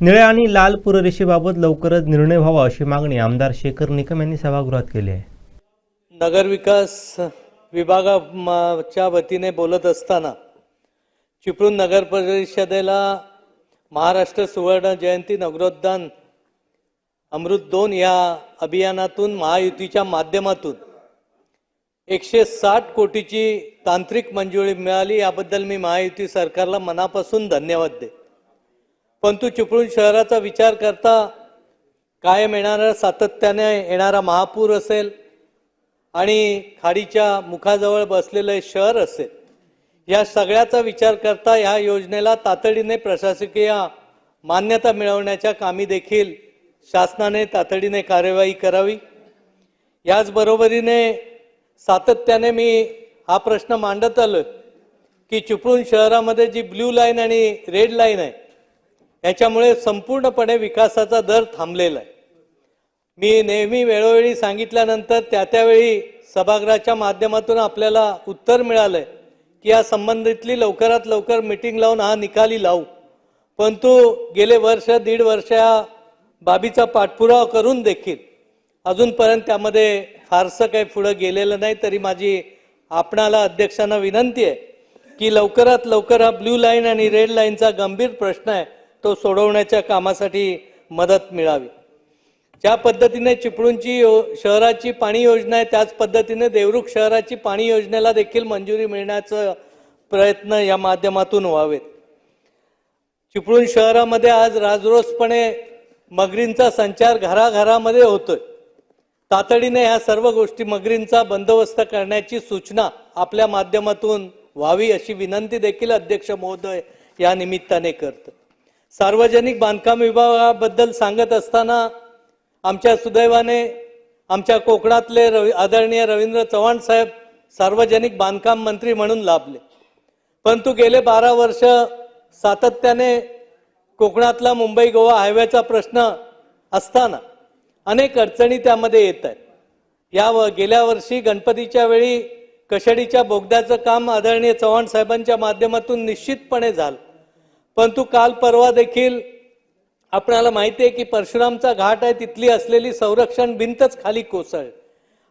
निळ्या आणि लाल पुररेषेबाबत लवकरच निर्णय व्हावा अशी मागणी आमदार शेखर निकम यांनी सभागृहात केली आहे. नगरविकास विभागाच्या वतीने बोलत असताना चिपळूण नगर परिषदेला महाराष्ट्र सुवर्ण जयंती नगरोद्यान अमृत दोन या अभियानातून महायुतीच्या माध्यमातून एकशे साठ कोटीची तांत्रिक मंजुरी मिळाली. याबद्दल मी महायुती सरकारला मनापासून धन्यवाद दे परंतु चिपळूण शहराचा विचार करता कायम येणारा सातत्याने येणारा महापूर असेल आणि खाडीच्या मुखाजवळ बसलेलं शहर असेल या सगळ्याचा विचार करता ह्या योजनेला तातडीने प्रशासकीय मान्यता मिळवण्याच्या कामी देखील शासनाने तातडीने कार्यवाही करावी. याचबरोबरीने सातत्याने मी हा प्रश्न मांडत आलो की चिपळूण शहरामध्ये जी ब्ल्यू लाईन आणि रेड लाईन आहे याच्यामुळे संपूर्णपणे विकासाचा दर थांबलेला आहे. मी नेहमी वेळोवेळी सांगितल्यानंतर त्या त्यावेळी सभागृहाच्या माध्यमातून आपल्याला उत्तर मिळालंय की या संबंधितली लवकरात लवकर मिटिंग लावून हा निकाली लावू. परंतु गेले वर्ष दीड वर्ष या बाबीचा पाठपुरावा करून देखील अजूनपर्यंत त्यामध्ये फारसं काही पुढं गेलेलं नाही तरी माझी आपणाला अध्यक्षांना विनंती आहे की लवकरात लवकर हा ब्ल्यू लाईन आणि रेड लाईनचा गंभीर प्रश्न आहे. तो सोडवण्याच्या कामासाठी मदत मिळावी. ज्या पद्धतीने चिपळूणची यो शहराची पाणी योजना आहे त्याच पद्धतीने देवरुख शहराची पाणी योजनेला देखील मंजुरी मिळण्याचा प्रयत्न या माध्यमातून व्हावेत. चिपळूण शहरामध्ये आज राजरोसपणे मगरींचा संचार घराघरामध्ये होतोय. तातडीने ह्या सर्व गोष्टी मगरींचा बंदोबस्त करण्याची सूचना आपल्या माध्यमातून व्हावी अशी विनंती देखील अध्यक्ष महोदय या निमित्ताने करतो सार्वजनिक बांधकाम विभागाबद्दल सांगत असताना आमच्या सुदैवाने आमच्या कोकणातले रवी आदरणीय रवींद्र चव्हाण साहेब सार्वजनिक बांधकाम मंत्री म्हणून लाभले. परंतु गेले बारा वर्ष सातत्याने कोकणातला मुंबई गोवा हायवेचा प्रश्न असताना अनेक अडचणी त्यामध्ये येत आहेत. या व गेल्या वर्षी गणपतीच्या वेळी कशडीच्या बोगद्याचं काम आदरणीय चव्हाण साहेबांच्या माध्यमातून निश्चितपणे झालं. परंतु काल परवा देखील आपणाला माहिती आहे की परशुरामचा घाट आहे तिथली असलेली संरक्षण भिंतच खाली कोसळ.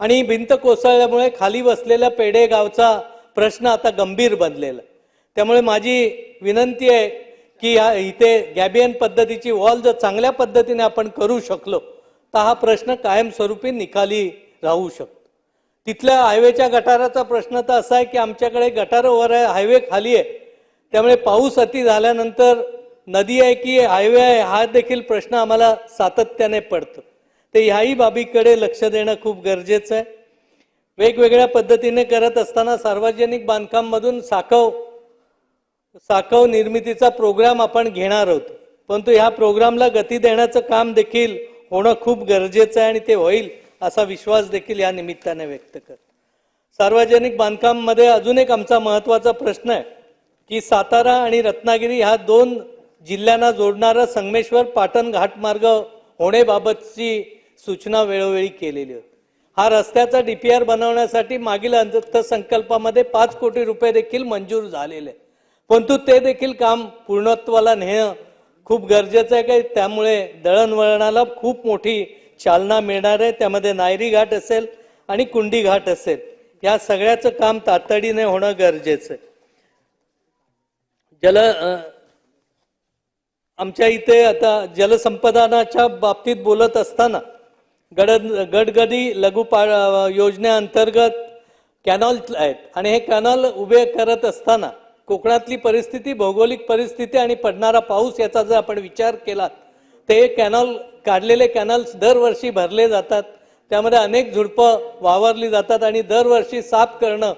आणि ही भिंत कोसळल्यामुळे खाली बसलेल्या पेढे गावचा प्रश्न आता गंभीर बनलेला. आहे. त्यामुळे माझी विनंती आहे की ह्या इथे गॅबियन पद्धतीची वॉल जर चांगल्या पद्धतीने आपण करू शकलो तर हा प्रश्न कायमस्वरूपी निकाली राहू शकतो. तिथल्या हायवेच्या गटाराचा प्रश्न तर असा आहे की आमच्याकडे गटार वर आहे हायवे खाली आहे. त्यामुळे पाऊस अति झाल्यानंतर नदी आहे की हायवे आहे हा देखील प्रश्न आम्हाला सातत्याने पडतो. ते ह्याही बाबीकडे लक्ष देणं खूप गरजेचं आहे. वेगवेगळ्या पद्धतीने करत असताना सार्वजनिक बांधकाममधून साखव साखव निर्मितीचा प्रोग्राम आपण घेणार आहोत. परंतु ह्या प्रोग्रामला गती देण्याचं काम देखील होणं खूप गरजेचं आहे आणि ते होईल असा विश्वास देखील या निमित्ताने व्यक्त कर सार्वजनिक बांधकाममध्ये अजून एक आमचा महत्त्वाचा प्रश्न आहे. की सातारा आणि रत्नागिरी ह्या दोन जिल्ह्यांना जोडणारा संगमेश्वर पाटण घाटमार्ग होण्याबाबतची सूचना वेळोवेळी केलेली होती. हा रस्त्याचा डी पी आर बनवण्यासाठी मागील अर्थसंकल्पामध्ये पाच कोटी रुपये देखील मंजूर झालेले. आहे. परंतु ते देखील काम पूर्णत्वाला नेणं खूप गरजेचं आहे काही त्यामुळे दळणवळणाला खूप मोठी चालना मिळणार आहे. त्यामध्ये नायरी घाट असेल आणि कुंडी घाट असेल. या सगळ्याचं काम तातडीने होणं गरजेचं आहे. जल आमच्या इथे आता जलसंपदानाच्या बाबतीत बोलत असताना गड गडगडी लघु पा योजनेअंतर्गत कॅनॉल आहेत. आणि हे कॅनॉल उभे करत असताना कोकणातली परिस्थिती भौगोलिक परिस्थिती आणि पडणारा पाऊस याचा जर आपण विचार केला ते कॅनॉल काढलेले कॅनॉल्स दरवर्षी भरले जातात. त्यामध्ये अनेक झुडपं वावरली जातात आणि दरवर्षी साफ करणं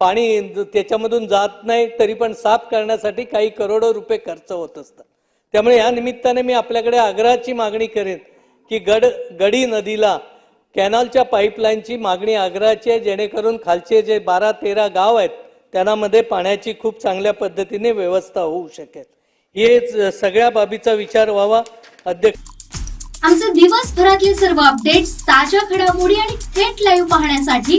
पाणी त्याच्यामधून जात नाही तरी पण साफ करण्यासाठी काही करोडो रुपये खर्च होत असतात. त्यामुळे या निमित्ताने मी आपल्याकडे आग्रहाची मागणी करेन की गड गडी नदीला कॅनॉलच्या पाईपलाईनची मागणी आग्रहाची आहे जेणेकरून खालचे जे बारा तेरा गाव आहेत त्यांनामध्ये पाण्याची खूप चांगल्या पद्धतीने व्यवस्था होऊ शकेल. हे सगळ्या बाबीचा विचार व्हावा. अध्यक्ष आमचे दिवसभरातले सर्व अपडेट्स ताज्या घडामोडी आणि थेट लाईव्ह पाहण्यासाठी